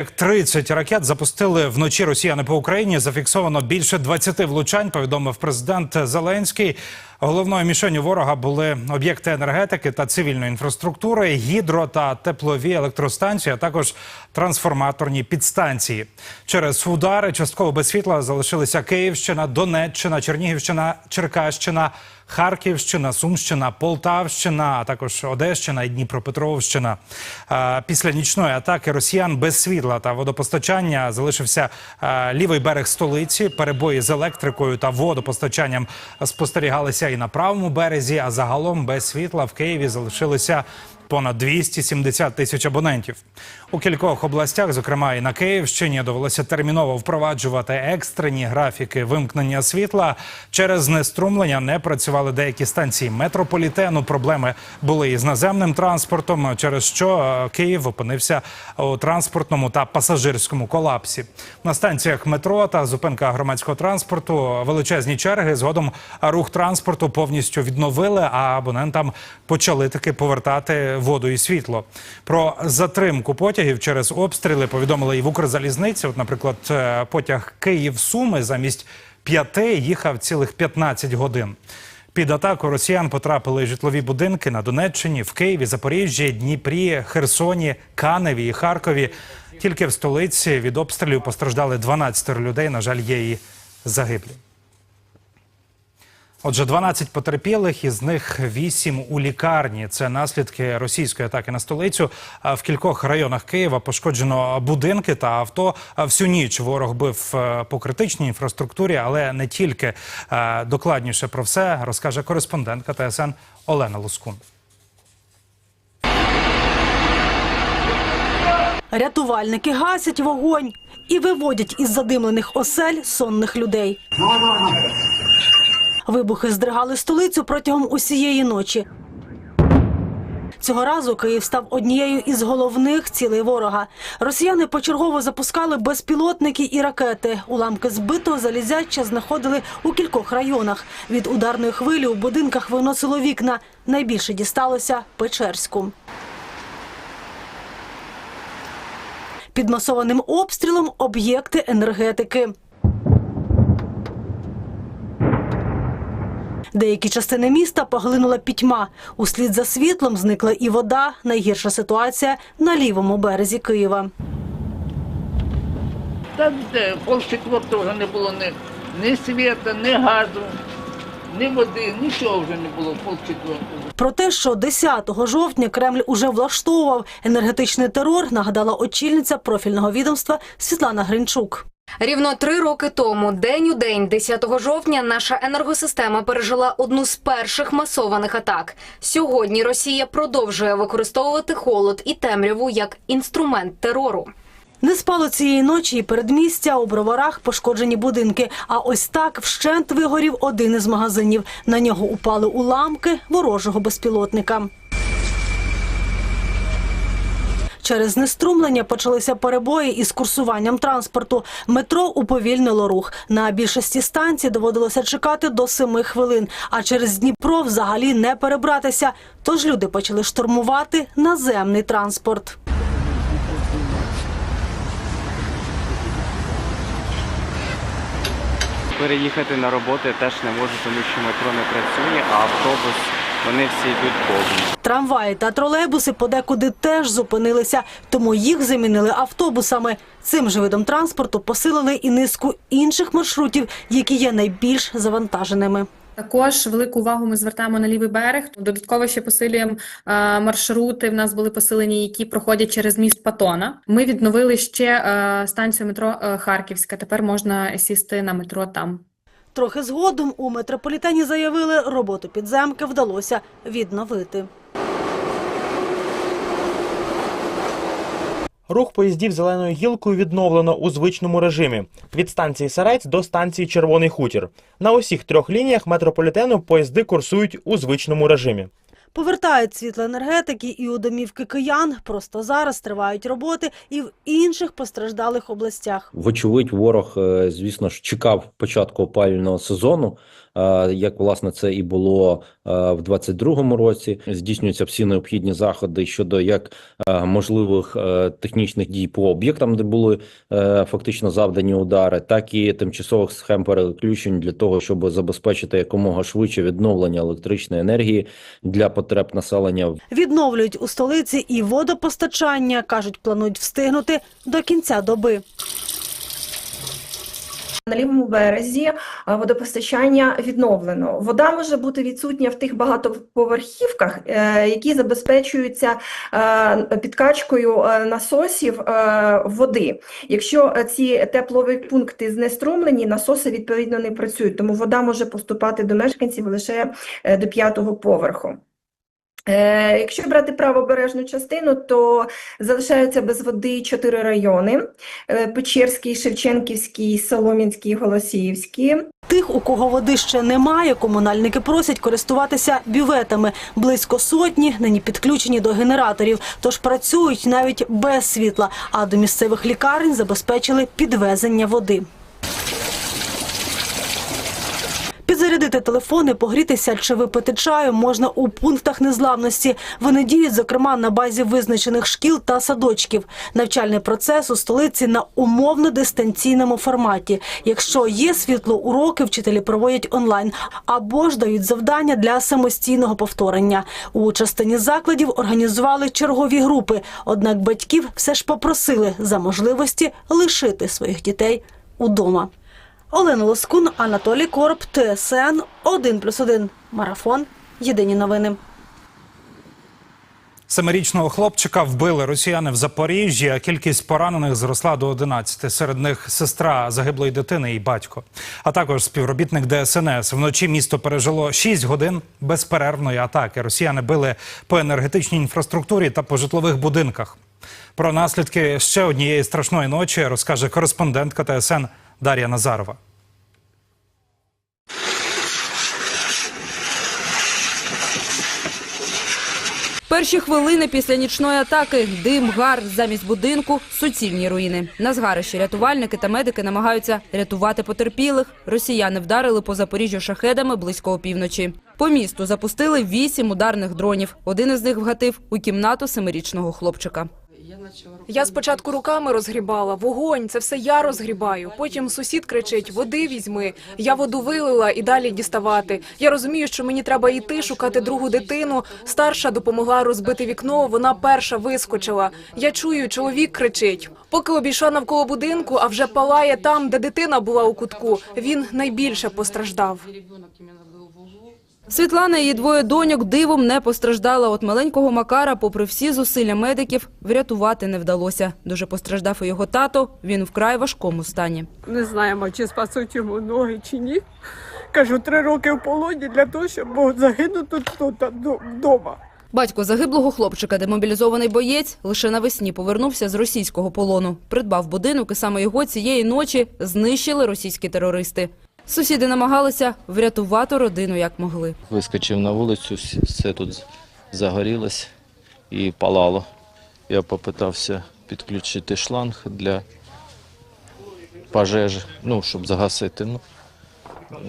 Як 30 ракет запустили вночі росіяни по Україні. Зафіксовано більше 20 влучань. Повідомив президент Зеленський. Головною мішенью ворога були об'єкти енергетики та цивільної інфраструктури, гідро та теплові електростанції, а також трансформаторні підстанції. Через удари частково без світла залишилися Київщина, Донеччина, Чернігівщина, Черкащина. Харківщина, Сумщина, Полтавщина, а також Одещина і Дніпропетровщина. Після нічної атаки росіян без світла та водопостачання залишився лівий берег столиці. Перебої з електрикою та водопостачанням спостерігалися і на правому березі. А загалом без світла в Києві залишилися понад 270 тисяч абонентів. У кількох областях, зокрема і на Київщині, довелося терміново впроваджувати екстрені графіки вимкнення світла. Через знеструмлення не працювали деякі станції метрополітену. Проблеми були і з наземним транспортом, через що е, Київ опинився у транспортному та пасажирському колапсі. На станціях метро та зупинках громадського транспорту величезні черги. Згодом рух транспорту повністю відновили, а абонентам почали таки повертати воду і світло. Про затримку потягів через обстріли повідомили і в Укрзалізниці. От, наприклад, е, потяг Київ-Суми замість п'яти їхав цілих 15 годин. Під атаку росіян потрапили житлові будинки на Донеччині, в Києві, Запоріжжі, Дніпрі, Херсоні, Каневі і Харкові. Тільки в столиці від обстрілів постраждали 12 людей. На жаль, є і загиблі. Отже, 12 потерпілих, із них 8 у лікарні. Це наслідки російської атаки на столицю. А В кількох районах Києва пошкоджено будинки та авто. Всю ніч ворог бив е, по критичній інфраструктурі, але не тільки. Е, Докладніше про все розкаже кореспондентка ТСН Олена Лускун. Рятувальники гасять вогонь і виводять із задимлених осель сонних людей. Вибухи здригали столицю протягом усієї ночі. Цього разу Київ став однією із головних цілей ворога. Росіяни почергово запускали безпілотники і ракети. Уламки збитого залізяча знаходили у кількох районах. Від ударної хвилі у будинках виносило вікна. Найбільше дісталося Печерську. Під масованим обстрілом об'єкти енергетики. Деякі частини міста поглинула пітьма. Услід за світлом зникла і вода. Найгірша ситуація на лівому березі Києва. Та де пол четвертого вже не було ні, ні світа, ні газу, ні води, нічого вже не було пол. Про те, що 10 жовтня Кремль уже влаштовував енергетичний терор, нагадала очільниця профільного відомства Світлана Гринчук. Рівно три роки тому, день у день, 10 жовтня, наша енергосистема пережила одну з перших масованих атак. Сьогодні Росія продовжує використовувати холод і темряву як інструмент терору. Не спало цієї ночі і передмістя у броварах пошкоджені будинки. А ось так вщент вигорів один із магазинів. На нього упали уламки ворожого безпілотника. Через знеструмлення почалися перебої із курсуванням транспорту. Метро уповільнило рух. На більшості станцій доводилося чекати до семи хвилин. А через Дніпро взагалі не перебратися. Тож люди почали штурмувати наземний транспорт. Переїхати на роботу теж не можу, тому що метро не працює, а автобус вони всі йдуть повні. Трамваї та тролейбуси подекуди теж зупинилися, тому їх замінили автобусами. Цим же видом транспорту посилили і низку інших маршрутів, які є найбільш завантаженими. Також велику увагу ми звертаємо на лівий берег. Додатково ще посилюємо е, маршрути. В нас були посилені, які проходять через міст Патона. Ми відновили ще е, станцію метро е, Харківська. Тепер можна сісти на метро там. Трохи згодом у метрополітені заявили, роботу підземки вдалося відновити. Рух поїздів зеленою гілкою відновлено у звичному режимі від станції Сарець до станції Червоний Хутір. На усіх трьох лініях метрополітену поїзди курсують у звичному режимі. Повертають світло енергетики і у домівки киян. Просто зараз тривають роботи і в інших постраждалих областях. Вочевидь, ворог, е, звісно ж, чекав початку опалювального сезону, як власне це і було в 22-му році. Здійснюються всі необхідні заходи щодо як можливих е, технічних дій по об'єктам, де були е, фактично завдані удари, так і тимчасових схем переключень для того, щоб забезпечити якомога швидше відновлення електричної енергії для потреб населення Відновлюють у столиці і водопостачання. Кажуть, планують встигнути до кінця доби. На лівому березі е, водопостачання відновлено. Вода може бути відсутня в тих багатоповерхівках, е, які забезпечуються е, підкачкою насосів води. Якщо ці теплові пункти знеструмлені, насоси відповідно не працюють, тому вода може поступати до мешканців лише до п'ятого поверху. Е, Якщо брати правобережну частину, то залишаються без води чотири райони: е, Печерський, Шевченківський, Солом'янський, Голосіївський. Тих, у кого води ще немає, комунальники просять користуватися бюветами. Близько сотні нині підключені до генераторів, тож працюють навіть без світла. А до місцевих лікарень забезпечили підвезення води. Підзарядити телефони, погрітися чи випити чаю можна у пунктах незламності. Вони діють, зокрема, на базі визначених шкіл та садочків. Навчальний процес у столиці на умовно дистанційному форматі. Якщо є світло, уроки вчителі проводять онлайн або ж дають завдання для самостійного повторення. У частині закладів організували чергові групи. Однак батьків все ж попросили за можливості лишити своїх дітей удома. Олена Лоскун, Анатолій Короб, ТСН 1+,1. Марафон. Єдині новини. Семирічного хлопчика вбили росіяни в Запоріжжі, а кількість поранених зросла до 11. Серед них сестра загиблої дитини і батько. А також співробітник ДСНС. Вночі місто пережило 6 годин безперервної атаки. Росіяни били по енергетичній інфраструктурі та по житлових будинках. Про наслідки ще однієї страшної ночі розкаже кореспондентка ТСН Дар'я Назарова. Перші хвилини після нічної атаки – дим, гар, замість будинку – суцільні руїни. На згарищі рятувальники та медики намагаються рятувати потерпілих. Росіяни вдарили по Запоріжжю шахедами близько опівночі. По місту запустили вісім ударних дронів. Один із них вгатив у кімнату семирічного хлопчика. Я спочатку руками розгрібала, вогонь, це все я розгрібаю. Потім сусід кричить: води візьми. Я воду вилила і далі діставати. Я розумію, що мені треба йти шукати другу дитину. Старша допомогла розбити вікно. Вона перша вискочила. Я чую, чоловік кричить. Поки обійшла навколо будинку, а вже палає там, де дитина була у кутку. Він найбільше постраждав. Світлана і її двоє доньок дивом не постраждала. От маленького Макара, попри всі зусилля медиків, врятувати не вдалося. Дуже постраждав і його тато. Він вкрай важкому стані. Не знаємо, чи спасуть йому ноги, чи ні. Кажу, три роки в полоні для того, щоб загинути тут вдома. Батько загиблого хлопчика, демобілізований боєць, лише навесні повернувся з російського полону. Придбав будинок, і саме його цієї ночі знищили російські терористи. Сусіди намагалися врятувати родину як могли. Вискочив на вулицю, все тут загорілось і палало. Я попитався підключити шланг для пожежі, ну, щоб загасити. Ну,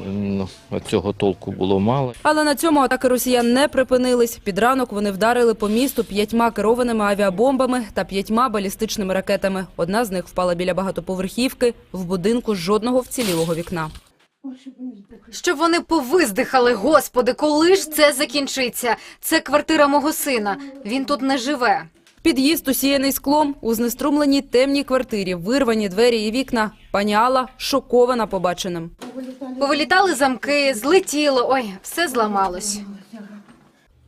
ну, цього толку було мало. Але на цьому атаки росіян не припинились. Під ранок вони вдарили по місту п'ятьма керованими авіабомбами та п'ятьма балістичними ракетами. Одна з них впала біля багатоповерхівки. В будинку жодного вцілілого вікна. Щоб вони повиздихали, господи, коли ж це закінчиться? Це квартира мого сина. Він тут не живе. Під'їзд усіяний склом у знеструмленій темній квартирі, вирвані двері і вікна. Пані Алла шокована побаченим. Повилітали замки, злетіло. Ой, все зламалось.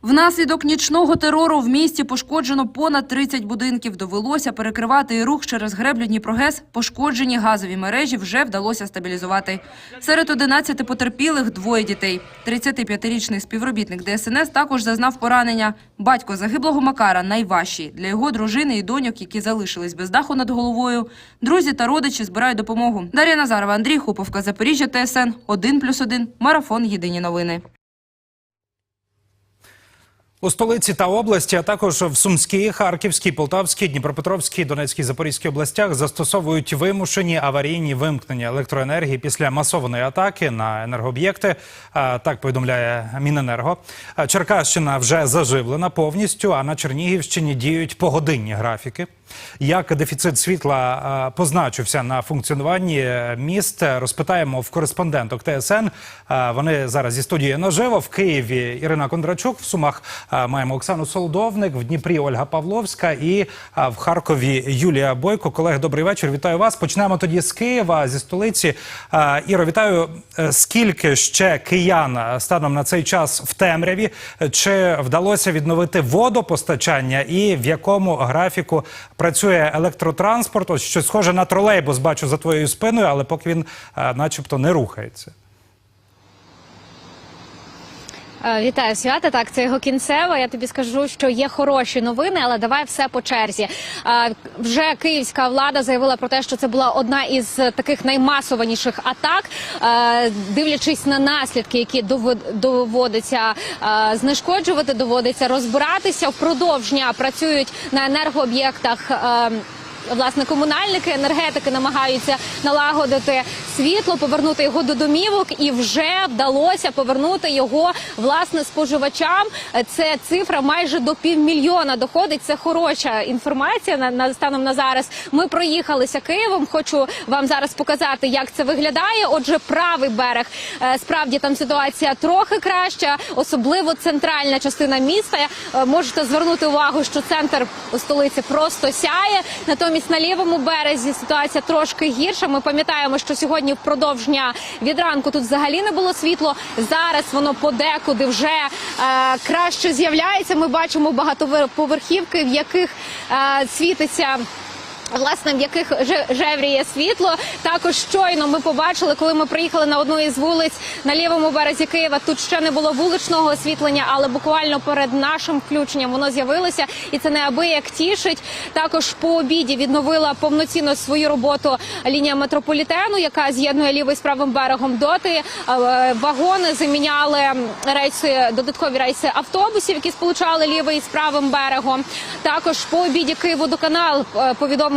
Внаслідок нічного терору в місті пошкоджено понад 30 будинків. Довелося перекривати і рух через греблю Дніпрогес. Пошкоджені газові мережі вже вдалося стабілізувати. Серед 11 потерпілих двоє дітей. 35-річний співробітник ДСНС також зазнав поранення. Батько загиблого Макара найважчий. Для його дружини і доньок, які залишились без даху над головою. Друзі та родичі збирають допомогу. Дар'я Назарова, Андрій Хуповка, Запоріжжя, ТСН 1+,1, Марафон. Єдині новини. У столиці та області, а також в Сумській, Харківській, Полтавській, Дніпропетровській, Донецькій, Запорізькій областях застосовують вимушені аварійні вимкнення електроенергії після масованої атаки на енергооб'єкти. Так повідомляє Міненерго. Черкащина вже заживлена повністю. А на Чернігівщині діють погодинні графіки. Як дефіцит світла позначився на функціонуванні міст, розпитаємо в кореспонденток ТСН. Вони зараз зі студії наживо в Києві. Ірина Кондрачук в Сумах маємо Оксану Солодовник, в Дніпрі Ольга Павловська і в Харкові Юлія Бойко. Колеги, добрий вечір. Вітаю вас. Почнемо тоді з Києва, зі столиці. Іро, вітаю. Е, Скільки ще киян станом на цей час в темряві? Чи вдалося відновити водопостачання і в якому графіку працює електротранспорт? Ось щось схоже на тролейбус бачу за твоєю спиною, але поки він, начебто, не рухається. Е, Вітаю свята. Так, це його кінцева. Я тобі скажу, що є хороші новини, але давай все по черзі. Е, Вже київська влада заявила про те, що це була одна із таких наймасованіших атак, Е, дивлячись на наслідки, які довод- доводиться е, знешкоджувати, доводиться розбиратися. Впродовж працюють на енергооб'єктах. Власне, комунальники, енергетики намагаються налагодити світло, повернути його до домівок, і вже вдалося повернути його власне споживачам. Це цифра майже до півмільйона доходить. Це хороша інформація на, на станом на зараз. Ми проїхалися Києвом. Хочу вам зараз показати, як це виглядає. Отже, правий берег е, справді там ситуація трохи краща, особливо центральна частина міста. Е, Можете звернути увагу, що центр у столиці просто сяє. Натомість на лівому березі ситуація трошки гірша. Ми пам'ятаємо, що сьогодні впродовж дня від ранку тут взагалі не було світло. Зараз воно подекуди вже е, краще з'являється. Ми бачимо багатоповерхівки, в яких е, світиться. Власне, в яких жевріє світло, також щойно ми побачили, коли ми приїхали на одну із вулиць на лівому березі Києва. Тут ще не було вуличного освітлення, але буквально перед нашим включенням воно з'явилося, і це неабияк тішить. Також по обіді відновила повноцінно свою роботу лінія метрополітену, яка з'єднує лівий з правим берегом. Доти е, вагони заміняли рейси, додаткові рейси автобусів, які сполучали лівий з правим берегом. Також по обіді Київводоканал е,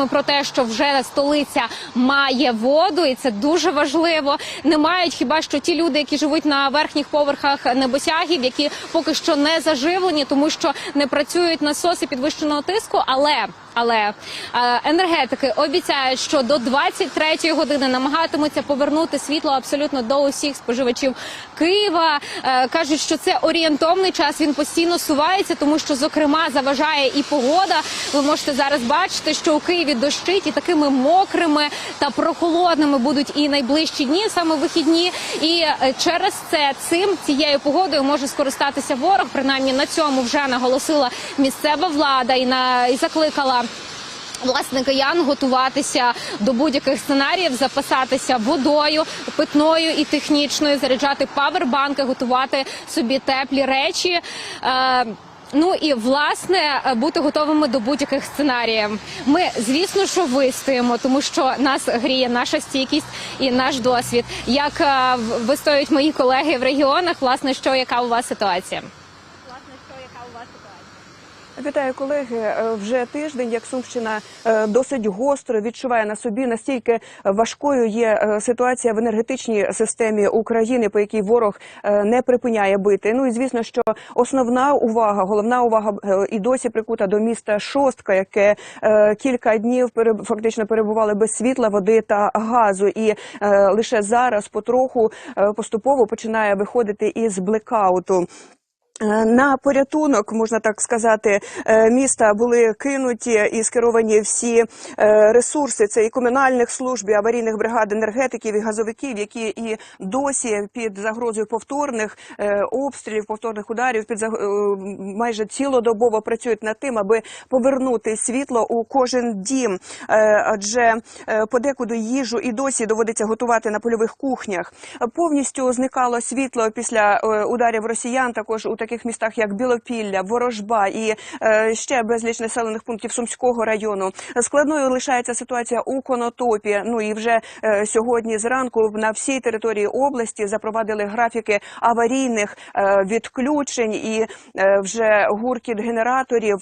про те, що вже столиця має воду, і це дуже важливо. Не мають хіба що ті люди, які живуть на верхніх поверхах небосягів, які поки що не заживлені, тому що не працюють насоси підвищеного тиску, але але е, енергетики обіцяють, що до 23-ї години намагатимуться повернути світло абсолютно до усіх споживачів Києва. Е, кажуть, що це орієнтовний час. Він постійно сувається, тому що зокрема заважає і погода. Ви можете зараз бачити, що у Києві дощить і такими мокрими та прохолодними будуть і найближчі дні, саме вихідні. І е, через це цим цією погодою може скористатися ворог. Принаймні на цьому вже наголосила місцева влада і на закликала. Власне, киян готуватися до будь-яких сценаріїв, запасатися водою, питною і технічною, заряджати павербанки, готувати собі теплі речі. Е, Ну і власне бути готовими до будь-яких сценаріїв. Ми, звісно, що вистоїмо, тому що нас гріє наша стійкість і наш досвід. Як е, вистоюють мої колеги в регіонах, власне, що яка у вас ситуація? Вітаю колеги. Е, Вже тиждень, як Сумщина е, досить гостро відчуває на собі настільки важкою є е, ситуація в енергетичній системі України, по якій ворог не припиняє бити. Ну і звісно, що основна увага, головна увага і досі прикута до міста Шостка, яке кілька днів фактично перебували без світла, води та газу, і лише зараз потроху поступово починає виходити із блекауту. Е, На порятунок, можна так сказати, е, міста були кинуті і скеровані всі е, ресурси. Це і комунальних служб, і аварійних бригад енергетиків і газовиків, які і досі під загрозою повторних обстрілів, повторних ударів під заг- майже цілодобово працюють над тим, аби повернути світло у кожен дім. Адже подекуди їжу і досі доводиться готувати на польових кухнях. Повністю зникало світло після ударів росіян. Також у таких таких містах, як Білопілля, Ворожба і е, ще безліч населених пунктів Сумського району. Складною лишається ситуація у Конотопі. Ну і вже е, сьогодні зранку на всій території області запровадили графіки аварійних е, відключень, і вже гуркіт генераторів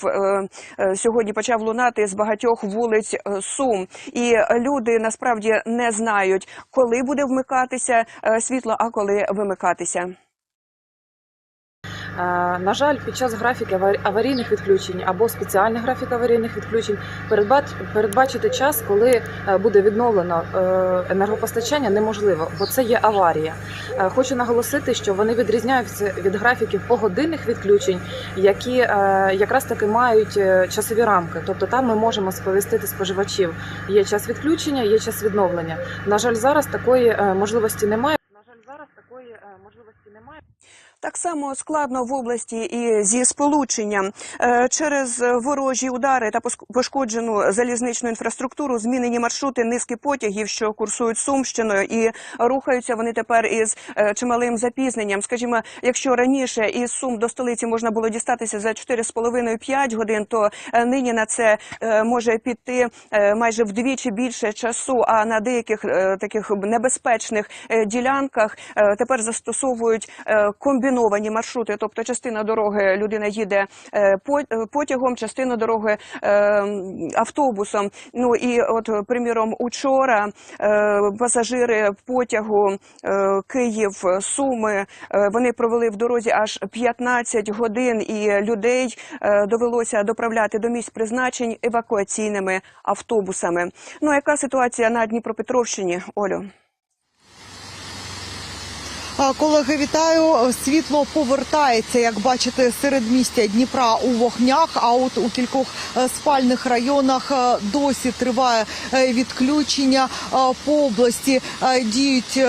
сьогодні почав лунати з багатьох вулиць Сум. І люди насправді не знають, коли буде вмикатися світло, а коли вимикатися. На жаль, під час графіки авар- аварійних відключень або спеціальних графік аварійних відключень передбач- передбачити час, коли е, буде відновлено е, енергопостачання, неможливо, бо це є аварія. Е, Хочу наголосити, що вони відрізняються від графіків погодинних відключень, які якраз таки мають часові рамки. Тобто там ми можемо сповістити споживачів. Є час відключення, є час відновлення. На жаль, зараз такої можливості немає. На жаль, зараз такої можливості немає. Так само складно в області і зі сполученням Е, через ворожі удари та пошкоджену залізничну інфраструктуру. Змінені маршрути низки потягів, що курсують Сумщиною, і рухаються вони тепер із е, чималим запізненням. Скажімо, якщо раніше із Сум до столиці можна було дістатися за 4,5-5 годин, то е, нині на це може піти майже вдвічі більше часу. А на деяких таких небезпечних ділянках тепер застосовують е, комбіновані маршрути. Тобто, частина дороги людина їде е, е, потягом, частина дороги е, автобусом. Ну і от, приміром, учора пасажири потягу Київ Суми вони провели в дорозі аж 15 годин, і людей довелося доправляти до місць призначень евакуаційними автобусами. Ну яка ситуація на Дніпропетровщині, Олю? Колеги, вітаю. Світло повертається, як бачите, серед містя Дніпра у вогнях. А от у кількох е, спальних районах е, досі триває е, відключення по області. Діють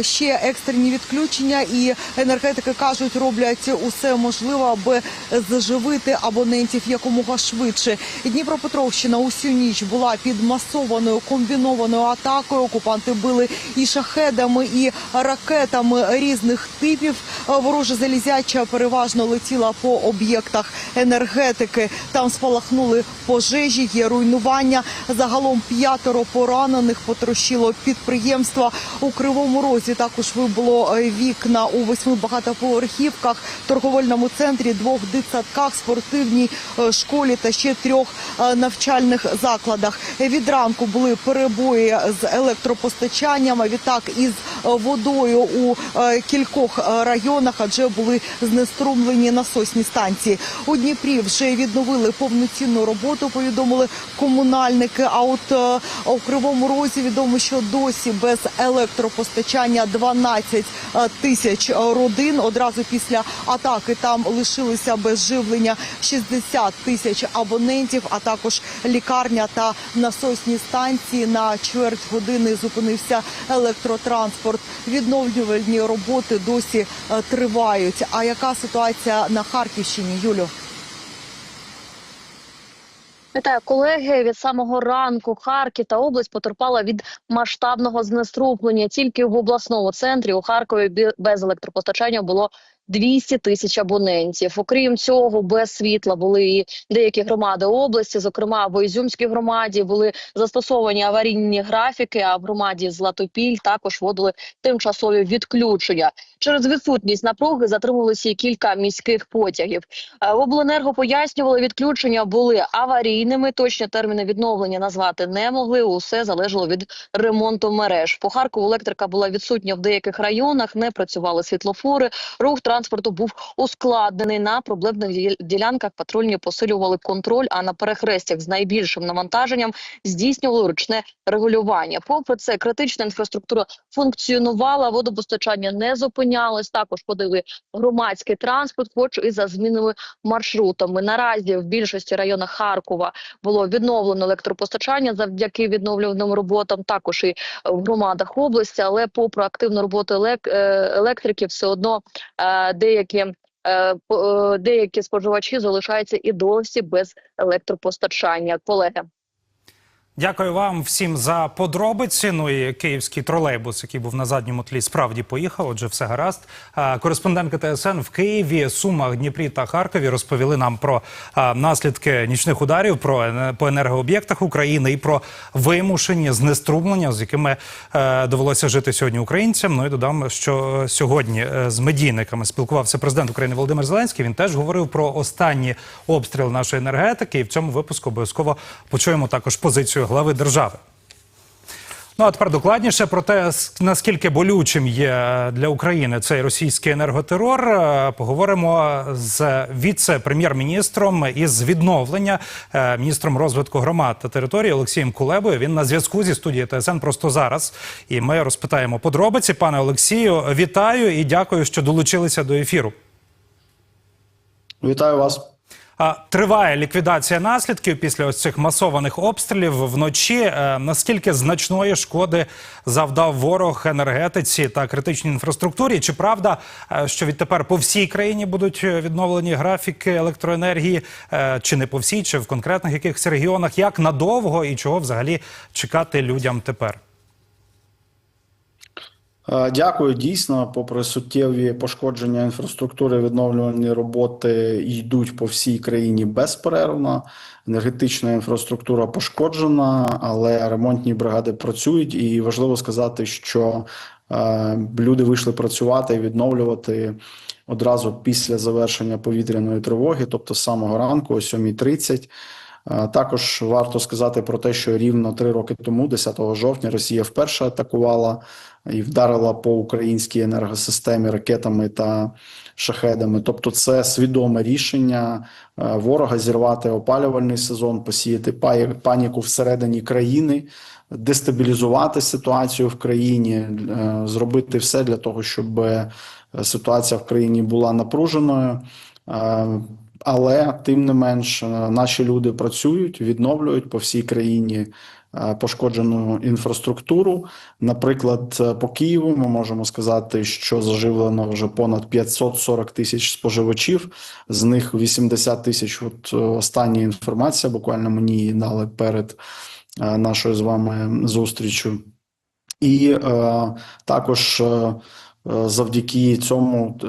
ще екстрені відключення, і енергетики кажуть, роблять усе можливе, аби заживити абонентів якомога швидше. Дніпропетровщина усю ніч була під масованою комбінованою атакою. Окупанти били і шахедами, і ракетами різних типів. Ворожа залізяча переважно летіла по об'єктах енергетики. Там спалахнули пожежі, є руйнування. Загалом п'ятеро поранених потрощило підприємства у Кривому Розі. Також вибуло е, вікна у восьми багатоповерхівках, торговельному центрі, двох дитсадках, спортивній е, школі та ще трьох е, навчальних закладах. Від ранку були перебої з електропостачанням. Відтак із водою у кількох е, районах, адже були знеструмлені насосні станції. У Дніпрі вже відновили повноцінну роботу. Повідомили комунальники. А от е, у Кривому Розі відомо, що досі без електропостачання 12 е, тисяч е, родин. Одразу після атаки там лишилися без живлення 60 тисяч абонентів, а також лікарня та насосні станції. На чверть години зупинився електротранспорт. Відновлювальні роботи досі е, тривають. А яка ситуація на Харківщині, Юлю? Вітаю колеги. Від самого ранку Харків та область потерпала від масштабного знеструплення Тільки в обласному центрі у Харкові без електропостачання було 200 тисяч абонентів. Окрім цього, без світла були і деякі громади області. Зокрема, в Ізюмській громаді були застосовані аварійні графіки. А в громаді Златопіль також вводили тимчасові відключення. Через відсутність напруги затримувалися і кілька міських потягів. Е, В обленерго пояснювали, відключення були аварійними. Точні терміни відновлення назвати не могли. Усе залежало від ремонту мереж. По Харкову електрика була відсутня в деяких районах. Не працювали світлофори. Рух транспорту був ускладнений на проблемних ділянках. Патрульні посилювали контроль. А на перехрестях з найбільшим навантаженням здійснювали ручне регулювання. Попри це, критична інфраструктура функціонувала, водопостачання не зупинялось. Також ходили громадський транспорт, хоч і за змінними маршрутами. Наразі в більшості районах Харкова було відновлено електропостачання завдяки відновлюваним роботам. Також і в громадах області, але попри активну роботу е, електриків, все одно е, деякі. е, е, Деякі споживачі залишаються і досі без електропостачання. Колеги. Дякую вам всім за подробиці. Ну і київський тролейбус, який був на задньому тлі, справді поїхав. Отже, все гаразд. Кореспондентка ТСН в Києві, Сумах, Дніпрі та Харкові розповіли нам про наслідки нічних ударів, про по енергооб'єктах України і про вимушені знеструмлення, з якими е, довелося жити сьогодні українцям. Ну і додам, що е, сьогодні е, з медійниками спілкувався президент України Володимир Зеленський. Він теж говорив про останні обстріли нашої енергетики. І в цьому випуску обов'язково почуємо також позицію глави держави. Ну а тепер докладніше про те, наскільки болючим є для України цей російський енерготерор. е, Поговоримо з віце-прем'єр-міністром із відновлення е, міністром розвитку громад та території Олексієм Кулебою. Він на зв'язку зі студією ТСН просто зараз. І ми розпитаємо подробиці. Пане Олексію, вітаю і дякую, що долучилися до ефіру. Вітаю вас. Триває ліквідація наслідків після ось цих масованих обстрілів вночі. Е, Наскільки значної шкоди завдав ворог енергетиці та критичній інфраструктурі? Чи правда, е, що відтепер по всій країні будуть е, відновлені графіки електроенергії? Чи не по всій, чи в конкретних якихось регіонах? Як надовго і чого взагалі чекати людям тепер? Е, Дякую. Дійсно, попри суттєві пошкодження інфраструктури, відновлювальні роботи йдуть по всій країні безперервно. Енергетична інфраструктура пошкоджена, але ремонтні бригади працюють. І важливо сказати, що е, люди вийшли працювати і відновлювати одразу після завершення повітряної тривоги, тобто з самого ранку, о 7.30. Е, Також варто сказати про те, що рівно три роки тому, 10 жовтня, Росія вперше атакувала і вдарила по українській енергосистемі ракетами та шахедами. Тобто, це свідоме рішення е, ворога зірвати опалювальний сезон, посіяти паніку всередині країни, дестабілізувати ситуацію в країні, е, зробити все для того, щоб е, ситуація в країні була напруженою. Але тим не менш, наші люди працюють, відновлюють по всій країні пошкоджену інфраструктуру. Наприклад, е, по Києву ми можемо сказати, що заживлено вже понад 540 тисяч споживачів, з них 80 тисяч. От е, остання інформація, буквально мені її дали перед е, нашою з вами зустрічю. І е, також е, е, завдяки цьому е,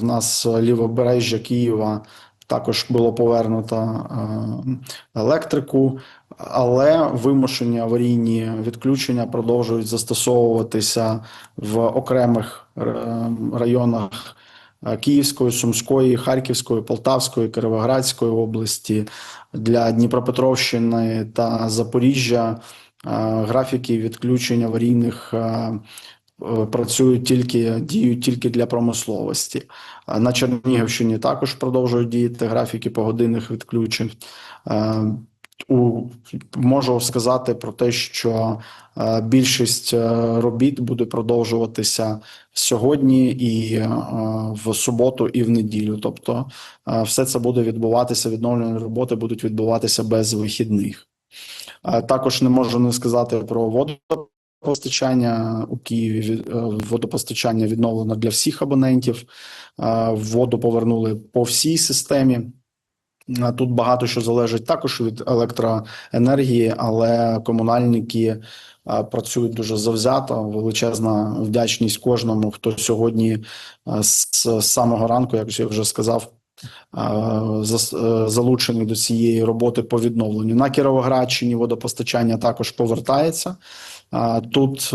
в нас лівобережжя Києва також було повернуто е, електрику, але вимушені аварійні відключення продовжують застосовуватися в окремих е, районах е, Київської, Сумської, Харківської, Полтавської, Кіровоградської області для Дніпропетровщини та Запоріжжя. е, Графіки відключень аварійних працюють тільки діють тільки для промисловості. На Чернігівщині також продовжують діяти графіки погодинних відключень. У можу сказати про те, що е, більшість е, робіт буде продовжуватися сьогодні і е, в суботу, і в неділю. Тобто, все це буде відбуватися. Відновлені роботи будуть відбуватися без вихідних. Також не можу не сказати про водопостачання у Києві. Від- Водопостачання відновлено для всіх абонентів. Воду повернули по всій системі. Тут багато що залежить також від електроенергії, але комунальники е, працюють дуже завзято. Величезна вдячність кожному, хто сьогодні е, з самого ранку, як я вже сказав, е, залучений до цієї роботи по відновленню. На Кіровоградщині водопостачання також повертається. Тут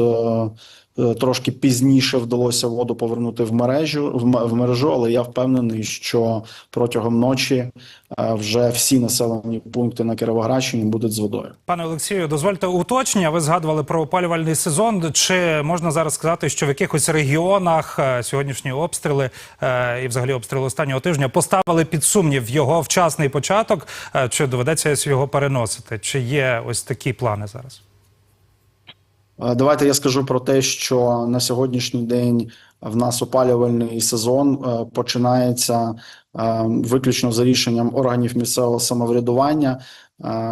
трошки пізніше вдалося воду повернути в мережу в мережу, але я впевнений, що протягом ночі е, вже всі населені пункти на Кіровоградщині будуть з водою. Пане Олексію, дозвольте уточнення. Ви згадували про опалювальний сезон. Чи можна зараз сказати, що в якихось регіонах е, сьогоднішні обстріли е, і взагалі обстріли останнього тижня поставили під сумнів його вчасний початок? Е, Чи доведеться його переносити? Чи є ось такі плани зараз? Е, Давайте я скажу про те, що на сьогоднішній день в нас опалювальний сезон е, починається е, виключно за рішенням органів місцевого самоврядування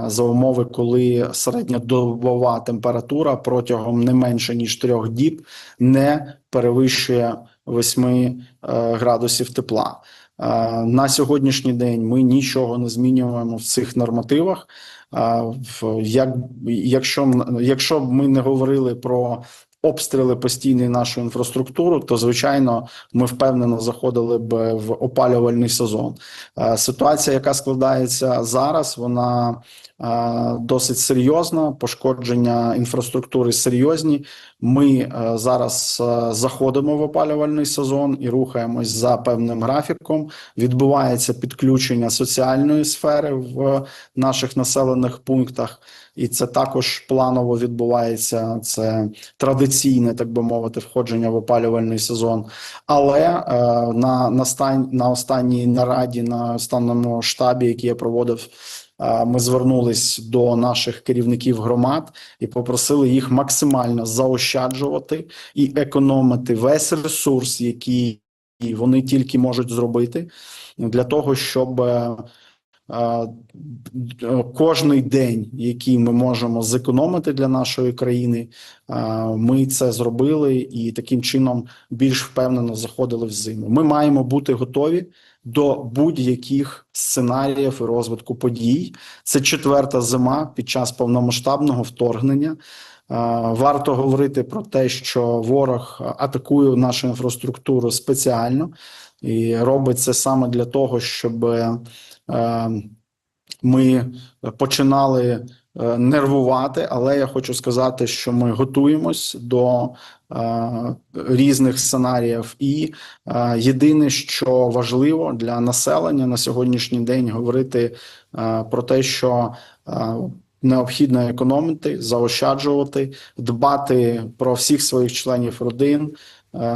за умови, коли середньодобова температура протягом не менше ніж трьох діб не перевищує 8 е, градусів тепла. На сьогоднішній день ми нічого не змінюємо в цих нормативах. Як, якщо, якщо б ми не говорили про обстріли постійні нашу інфраструктуру, то звичайно ми впевнено заходили б в опалювальний сезон. Ситуація, яка складається зараз, вона досить серйозна. Пошкодження інфраструктури серйозні. Ми е, зараз е, заходимо в опалювальний сезон і рухаємось за певним графіком. Відбувається підключення соціальної сфери в наших населених пунктах, і це також планово відбувається. Це традиційне, так би мовити, входження в опалювальний сезон. Але е, на, на, стан, на останній нараді, на останньому штабі, який я проводив. Ми звернулись до наших керівників громад і попросили їх максимально заощаджувати і економити весь ресурс, який вони тільки можуть зробити, для того, щоб е, кожний день, який ми можемо зекономити для нашої країни, ми це зробили і таким чином більш впевнено заходили в зиму. Ми маємо бути готові до будь-яких сценаріїв і розвитку подій. Це четверта зима під час повномасштабного вторгнення. Варто говорити про те, що ворог атакує нашу інфраструктуру спеціально і робить це саме для того, щоб е, ми починали е, нервувати. Але я хочу сказати, що ми готуємось до е, різних сценаріїв. І єдине, що важливо для населення на сьогоднішній день, говорити про те, що необхідно економити, заощаджувати, дбати про всіх своїх членів родин.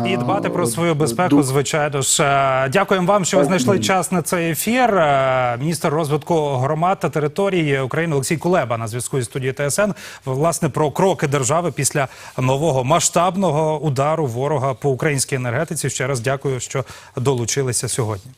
І дбати про свою безпеку, звичайно ж. Е, Дякуємо вам, що ви знайшли час на цей ефір. Е, Міністр розвитку громад та території України Олексій Кулеба на зв'язку із студією ТСН. Власне про кроки держави після нового масштабного удару ворога по українській енергетиці. Ще раз дякую, що долучилися сьогодні.